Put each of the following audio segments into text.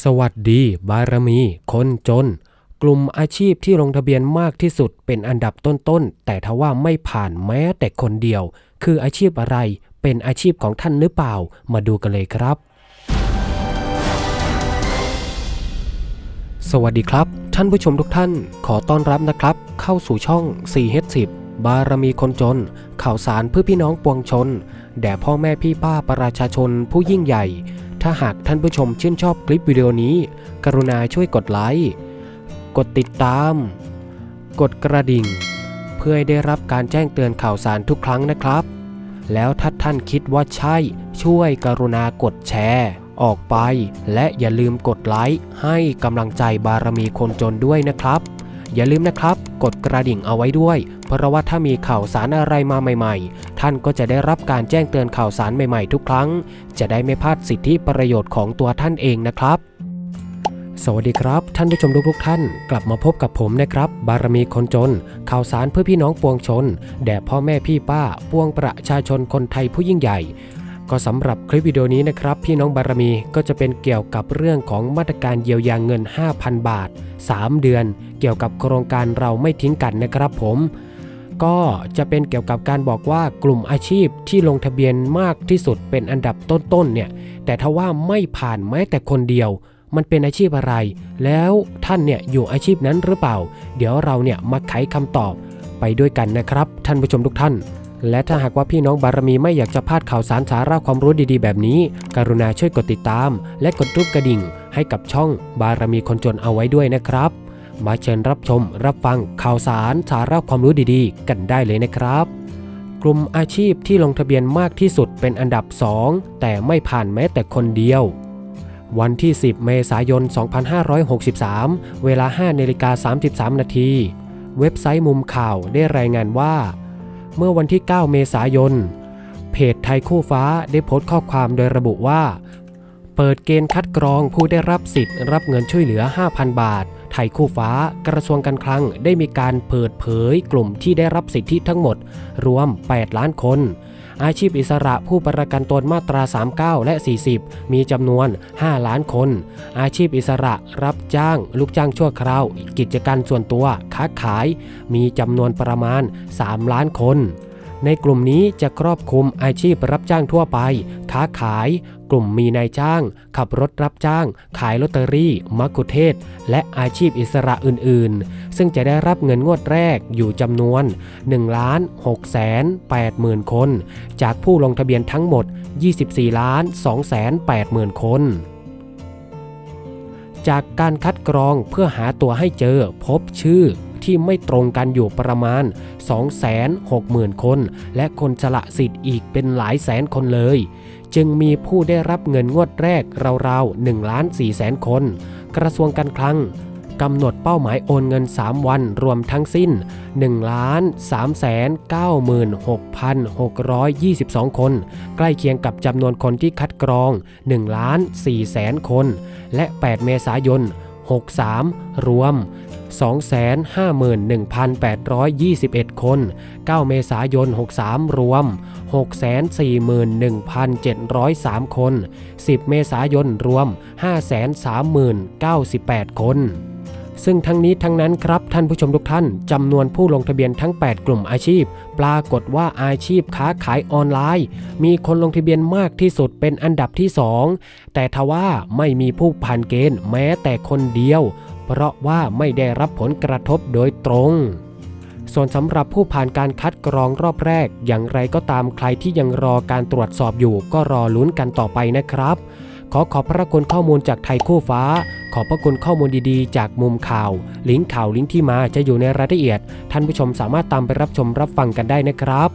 สวัสดี บารมี คนจน กลุ่มอาชีพที่ลงทะเบียนมากที่สุดเป็นอันดับต้นๆ แต่ทว่าไม่ผ่านแม้แต่คนเดียว คืออาชีพอะไร เป็นอาชีพของท่านหรือเปล่า มาดูกันเลยครับ สวัสดีครับ ท่านผู้ชมทุกท่าน ขอต้อนรับนะครับ เข้าสู่ช่อง 4H10 บารมีคนจน ข่าวสารเพื่อพี่น้องปวงชน แด่พ่อแม่พี่ป้าประชาชนผู้ยิ่งใหญ่ ถ้าหากท่านผู้ชมชื่นชอบคลิปวิดีโอนี้ กรุณาช่วยกดไลค์ กดติดตาม กดกระดิ่ง เพื่อให้ได้รับการแจ้งเตือนข่าวสารทุกครั้งนะครับ แล้วถ้าท่านคิดว่าใช่ ช่วยกรุณากดแชร์ ออกไป และอย่าลืมกดไลค์ให้กำลังใจบารมีคนจนด้วยนะครับ อย่าลืมนะครับ กดกระดิ่งเอาไว้ด้วย เพราะว่าถ้ามีข่าวสารอะไรมาใหม่ ๆ ท่านก็จะได้รับการแจ้งเตือนข่าวสารใหม่ๆ ทุกครั้ง จะได้ไม่พลาดสิทธิประโยชน์ของตัวท่านเองนะครับสวัสดีครับ ท่านผู้ชมทุกๆท่าน กลับมาพบกับผมนะครับ บารมีคนจน ข่าวสารเพื่อพี่น้องปวงชน แด่พ่อแม่พี่ป้า ปวงประชาชนคนไทยผู้ยิ่งใหญ่ ก็สำหรับคลิปวิดีโอนี้นะครับ พี่น้องบารมีก็จะเป็นเกี่ยวกับเรื่องของมาตรการเยียวยาเงิน 5,000 บาท 3 เดือน เกี่ยวกับโครงการเราไม่ทิ้งกันนะครับผมก็จะเป็นเกี่ยวกับการบอกว่ากลุ่มอาชีพที่ลงทะเบียนมากที่สุดเป็นอันดับต้นๆเนี่ยแต่ทว่าไม่ผ่านแม้แต่คนเดียว มันเป็นอาชีพอะไร แล้วท่านเนี่ยอยู่อาชีพนั้นหรือเปล่า เดี๋ยวเราเนี่ยมาไขคำตอบไปด้วยกันนะครับ ท่านผู้ชมทุกท่าน และถ้าหากว่าพี่น้องบารมีไม่อยากจะพลาดข่าวสารสาระความรู้ดีๆ แบบนี้ กรุณาช่วยกดติดตาม และกดรูปกระดิ่ง ให้กับช่องบารมีคนจนเอาไว้ด้วยนะครับ มาเชิญรับชมรับฟังข่าวสารสาระความรู้ดีๆ กันได้เลยนะครับ กลุ่มอาชีพที่ลงทะเบียนมากที่สุดเป็นอันดับ 2 แต่ไม่ผ่านแม้แต่คนเดียววันที่ 10 เมษายน 2563 เวลา 5นาฬิกา33 นาที เว็บไซต์มุมข่าวได้รายงานว่า เมื่อวันที่ 9 เมษายน เพจไทยคู่ฟ้าได้โพสต์ข้อความโดยระบุว่า เปิดเกณฑ์คัดกรองผู้ได้รับสิทธิ์รับเงินช่วยเหลือ 5,000 บาท ไทยคู่ฟ้ากระทรวงการคลังได้มีการเปิดเผยกลุ่มที่ได้รับสิทธิทั้งหมด รวม 8 ล้านคน อาชีพอิสระผู้ประกันตนมาตรา 39 และ 40 มีจำนวน 5 ล้านคน อาชีพอิสระรับจ้าง ลูกจ้างชั่วคราว กิจการส่วนตัว ค้าขาย มีจำนวนประมาณ 3 ล้านคน ในกลุ่มนี้จะครอบคลุมอาชีพรับจ้างทั่วไป ค้าขาย กลุ่มมีนายจ้าง ขับรถรับจ้าง ขายลอตเตอรี่ มักคุเทศ และอาชีพอิสระอื่นๆ ซึ่งจะได้รับเงินงวดแรกอยู่จำนวน1ล้าน6แสน8หมื่นคน จากผู้ลงทะเบียนทั้งหมด 24ล้าน2แสน8หมื่นคนจากการคัดกรองเพื่อหาตัวให้เจอพบชื่อ ที่ไม่ตรงกันอยู่ประมาณ 260,000 คน และคนสละสิทธิ์อีกเป็นหลายแสนคนเลย จึงมีผู้ได้รับเงินงวดแรกราวๆ1ล้าน4แสนคน กระทรวงการคลังกำหนดเป้าหมายโอนเงิน 3 วันรวมทั้งสิ้น 1,396,622 คน ใกล้เคียงกับจำนวนคนที่คัดกรอง1ล้าน4แสนคน และ 8 เมษายน 63 รวม 251,821 คน 9 เมษายน 63 รวม 641,703 คน 10 เมษายน รวม 530,098 คน ซึ่งทั้งนี้ทั้งนั้นครับท่านผู้ชมทุกท่านจำนวนผู้ลงทะเบียนทั้ง 8 กลุ่มอาชีพ ปรากฏว่าอาชีพค้าขายออนไลน์ มีคนลงทะเบียนมากที่สุดเป็นอันดับที่ 2 แต่ทว่าไม่มีผู้ผ่านเกณฑ์แม้แต่คนเดียว เพราะว่าไม่ได้รับผลกระทบโดยตรงส่วนสำหรับผู้ผ่านการคัดกรองรอบแรก อย่างไรก็ตามใครที่ยังรอการตรวจสอบอยู่ก็รอลุ้นกันต่อไปนะครับ ขอขอบพระคุณข้อมูลจากไทยคู่ฟ้า ขอบพระคุณข้อมูลดีๆ จากมุมข่าว ลิงก์ข่าวลิงก์ที่มาจะอยู่ในรายละเอียด ท่านผู้ชมสามารถตามไปรับชมรับฟังกันได้นะครับ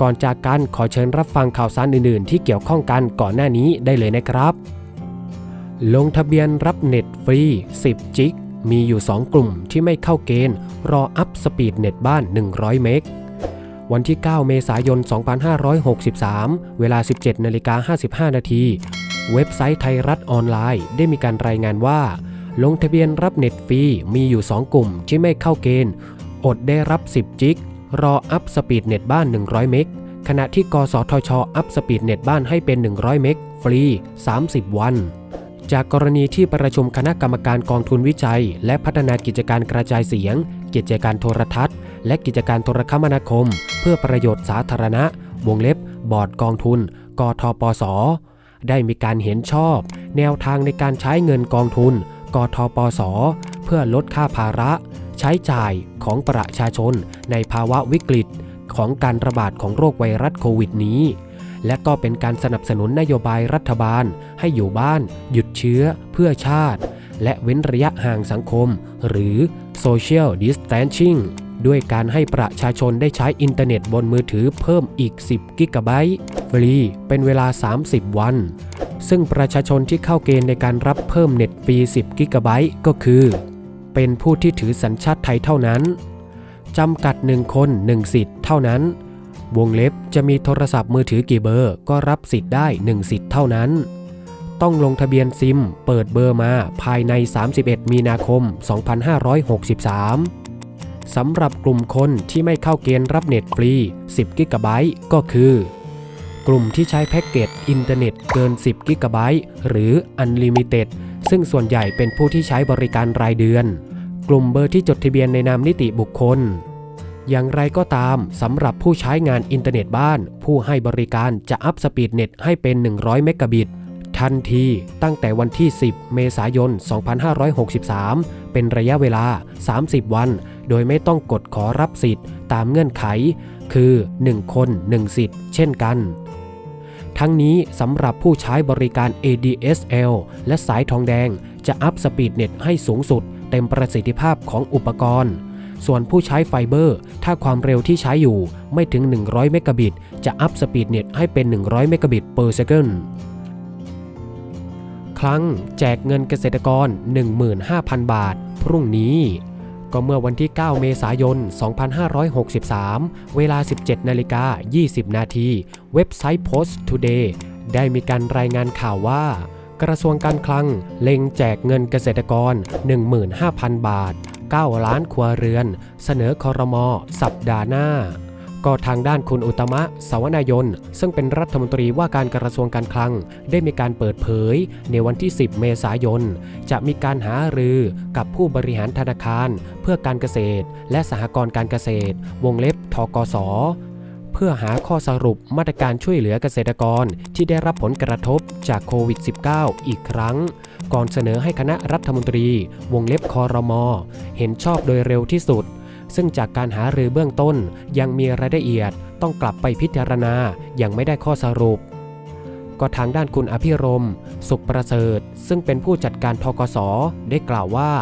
ก่อนจากกันขอเชิญรับฟังข่าวสารอื่นๆ ที่เกี่ยวข้องกันก่อนหน้านี้ได้เลยนะครับ ลงทะเบียนรับเน็ตฟรี 10 จิก มีอยู่ 2 กลุ่มที่ไม่เข้าเกณฑ์ รออัพสปีดเน็ตบ้าน 100 เมกวันที่ 9 เมษายน 2563 เวลา 17นาฬิกา55 นาที เว็บไซต์ไทยรัฐออนไลน์ ได้มีการรายงานว่า ลงทะเบียนรับเน็ตฟรีมีอยู่ 2 กลุ่มที่ไม่เข้าเกณฑ์ อดได้รับ 10 จิก รออัพสปีดเน็ตบ้าน 100 เมก ขณะที่กสทช อัพสปีดเน็ตบ้านให้เป็น 100 เมก ฟรี 30 วัน จากกรณีที่ประชุมคณะกรรมการกองทุนวิจัย และพัฒนากิจการกระจายเสียง กิจการโทรทัศน์ และกิจการโทรคมนาคม เพื่อประโยชน์สาธารณะ วงเล็บบอร์ดกองทุน กทปส ได้มีการเห็นชอบ แนวทางในการใช้เงินกองทุน กทปส เพื่อลดค่าภาระ ใช้จ่ายของประชาชนในภาวะวิกฤตของการระบาดของโรคไวรัสโควิดนี้ และก็เป็นการสนับสนุนนโยบายรัฐบาล ให้อยู่บ้าน หยุดเชื้อ เพื่อชาติ และเว้นระยะห่างสังคม หรือ Social Distancing ด้วยการให้ประชาชนได้ใช้อินเทอร์เน็ตบนมือถือเพิ่มอีก 10 กิกะไบต์ ฟรีเป็นเวลา 30 วัน ซึ่งประชาชนที่เข้าเกณฑ์ในการรับเพิ่มเน็ตฟรี 10 กิกะไบต์ก็คือ เป็นผู้ที่ถือสัญชาติไทยเท่านั้นจำกัด 1 คน 1 สิทธิ์เท่านั้น วงเล็บจะมีโทรศัพท์มือถือกี่เบอร์ก็รับสิทธิ์ได้ 1 สิทธิ์เท่านั้น ต้องลงทะเบียนซิม เปิดเบอร์มาภายใน 31 มีนาคม 2563สำหรับกลุ่มคนที่ไม่เข้าเกณฑ์รับเน็ตฟรี 10 กิกะไบต์ก็คือ กลุ่มที่ใช้แพ็กเกจอินเทอร์เน็ตเกิน 10กิกะไบต์หรือ Unlimited ซึ่งส่วนใหญ่เป็นผู้ที่ใช้บริการรายเดือน กลุ่มเบอร์ที่จดทะเบียนในนามนิติบุคคล อย่างไรก็ตามสำหรับผู้ใช้งานอินเทอร์เน็ตบ้าน ผู้ให้บริการจะอัพสปีดเน็ตให้เป็น 100 เมกะบิตทันทีตั้งแต่วันที่ 10 เมษายน 2563 เป็นระยะเวลา 30 วัน โดยไม่ต้องกดขอรับสิทธิ์ตามเงื่อนไข คือ 1 คน 1 สิทธิ์ เช่นกัน ทั้งนี้สำหรับผู้ใช้บริการ ADSL และสายทองแดง จะอัพสปีดเน็ตให้สูงสุด เต็มประสิทธิภาพของอุปกรณ์ ส่วนผู้ใช้ไฟเบอร์ ถ้าความเร็วที่ใช้อยู่ไม่ถึง 100 เมกะบิต จะอัพสปีดเน็ตให้เป็น 100 เมกะบิต per second ครั้งแจกเงินเกษตรกร 15,000 บาท พรุ่งนี้ ก็เมื่อวันที่ 9 เมษายน 2563 เวลา 17นาฬิกา20 นาที เว็บไซต์ Post Today ได้มีการรายงานข่าวว่า กระทรวงการคลังเล็งแจกเงินเกษตรกร 15,000 บาท 9 ล้านครัวเรือน เสนอคอรมอสัปดาห์หน้า ก็ทางด้านคุณอุตมะสาวนายน ซึ่งเป็นรัฐมนตรีว่าการกระทรวงการคลัง ได้มีการเปิดเผย ในวันที่ 10 เมษายน จะมีการหารือกับผู้บริหารธนาคาร เพื่อการเกษตร และสหกรณ์การเกษตร วงเล็บทกสเพื่อหาข้อสรุปมาตรการช่วยเหลือเกษตรกรที่ได้รับผลกระทบจากโควิด -19 อีกครั้ง ก่อนเสนอให้คณะรัฐมนตรี วงเล็บคอรมอเห็นชอบโดยเร็วที่สุด ซึ่งจากการหารือเบื้องต้นยังมีรายละเอียดต้องกลับไปพิจารณายังไม่ได้ข้อสรุป ก็ทางด้านคุณอภิรม สุขประเสริฐ ซึ่งเป็นผู้จัดการทกสได้กล่าวว่า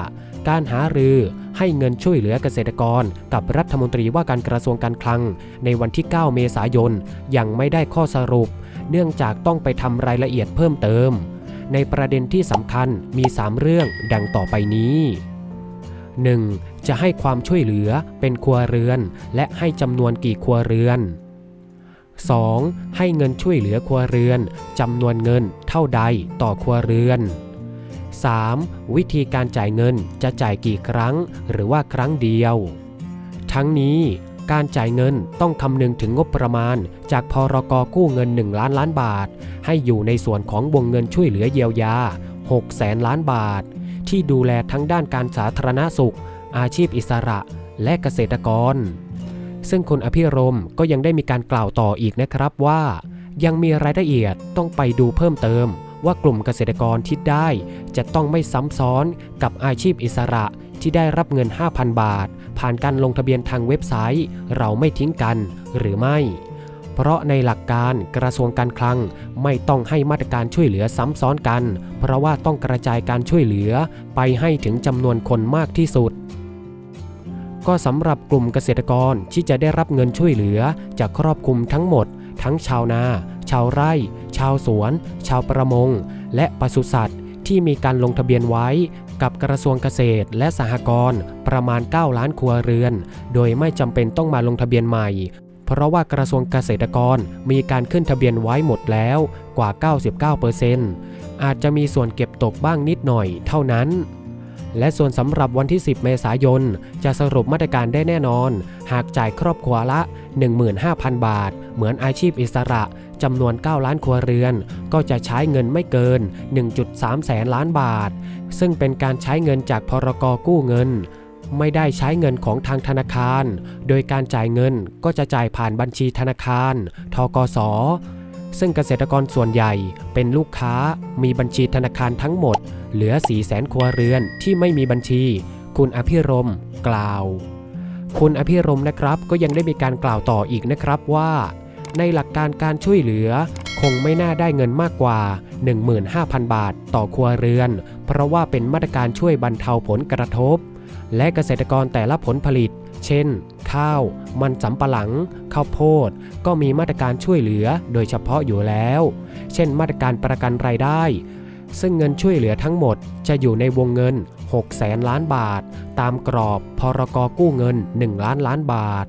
การหารือให้เงินช่วยเหลือเกษตรกรกับรัฐมนตรีว่าการกระทรวงการคลัง ในวันที่ 9 เมษายนยังไม่ได้ข้อสรุป เนื่องจากต้องไปทำรายละเอียดเพิ่มเติม ในประเด็นที่สำคัญมี 3 เรื่องดังต่อไปนี้ 1. จะให้ความช่วยเหลือเป็นครัวเรือน และให้จำนวนกี่ครัวเรือน 2. ให้เงินช่วยเหลือครัวเรือนจำนวนเงินเท่าใดต่อครัวเรือน 3. วิธีการจ่ายเงินจะจ่ายกี่ครั้ง หรือว่าครั้งเดียว ทั้งนี้การจ่ายเงินต้องคำนึงถึงงบประมาณ จากพรกกู้เงิน 1 ล้านล้านบาท ให้อยู่ในส่วนของวงเงินช่วยเหลือเยียวยา 6 แสนล้านบาท ที่ดูแลทั้งด้านการสาธารณสุข อาชีพอิสระและเกษตรกร ซึ่งคุณอภิรมก็ยังได้มีการกล่าวต่ออีกนะครับว่า ยังมีรายละเอียดต้องไปดูเพิ่มเติม ว่ากลุ่มเกษตรกรที่ได้ จะต้องไม่ซ้ำซ้อนกับอาชีพอิสระที่ได้รับเงิน 5,000 บาท ผ่านการลงทะเบียนทางเว็บไซต์ เราไม่ทิ้งกันหรือไม่ เพราะในหลักการกระทรวงการคลังไม่ต้องให้มาตรการช่วยเหลือซ้ำซ้อนกัน เพราะว่าต้องกระจายการช่วยเหลือไปให้ถึงจำนวนคนมากที่สุด ก็สำหรับกลุ่มเกษตรกรที่จะได้รับเงินช่วยเหลือจะครอบคลุมทั้งหมด ทั้งชาวนา ชาวไร่ ชาวสวน ชาวประมง และปศุสัตว์ที่มีการลงทะเบียนไว้กับกระทรวงเกษตรและสหกรณ์ประมาณ 9 ล้านครัวเรือน โดยไม่จำเป็นต้องมาลงทะเบียนใหม่ เพราะว่ากระทรวงเกษตรกรมีการขึ้นทะเบียนไว้หมดแล้วกว่า 99%อาจจะมีส่วนเก็บตกบ้างนิดหน่อยเท่านั้น และส่วนสำหรับวันที่ 10 เมษายน จะสรุปมาตรการได้แน่นอน หากจ่ายครอบครัวละ 15,000 บาท เหมือนอาชีพอิสระจำนวน 9 ล้านครัวเรือน ก็จะใช้เงินไม่เกิน 1.3 แสนล้านบาท ซึ่งเป็นการใช้เงินจากพรกกู้เงิน ไม่ได้ใช้เงินของทางธนาคาร โดยการจ่ายเงินก็จะจ่ายผ่านบัญชีธนาคาร ทกส ซึ่งเกษตรกรส่วนใหญ่เป็นลูกค้ามีบัญชีธนาคารทั้งหมด เหลือ 4 0 0แสนครัวเรือนที่ไม่มีบัญชี คุณอภิรม์กล่าว คุณอภิรมย์นะครับก็ยังได้มีการกล่าวต่ออีกนะครับว่า ในหลักการการช่วยเหลือคงไม่น่าได้เงินมากกว่า 15,000 บาท ต่อครัวเรือน เพราะว่าเป็นมาตรการช่วยบรรเทาผลกระทบ และเกษตรกรแต่ละผลผลิต เช่น ข้าว มันสำปะหลัง ข้าวโพด ก็มีมาตรการช่วยเหลือโดยเฉพาะอยู่แล้ว เช่น มาตรการประกันรายได้ ซึ่งเงินช่วยเหลือทั้งหมดจะอยู่ในวงเงิน6แสนล้านบาท ตามกรอบพรกกู้เงิน 1 ล้านล้านบาท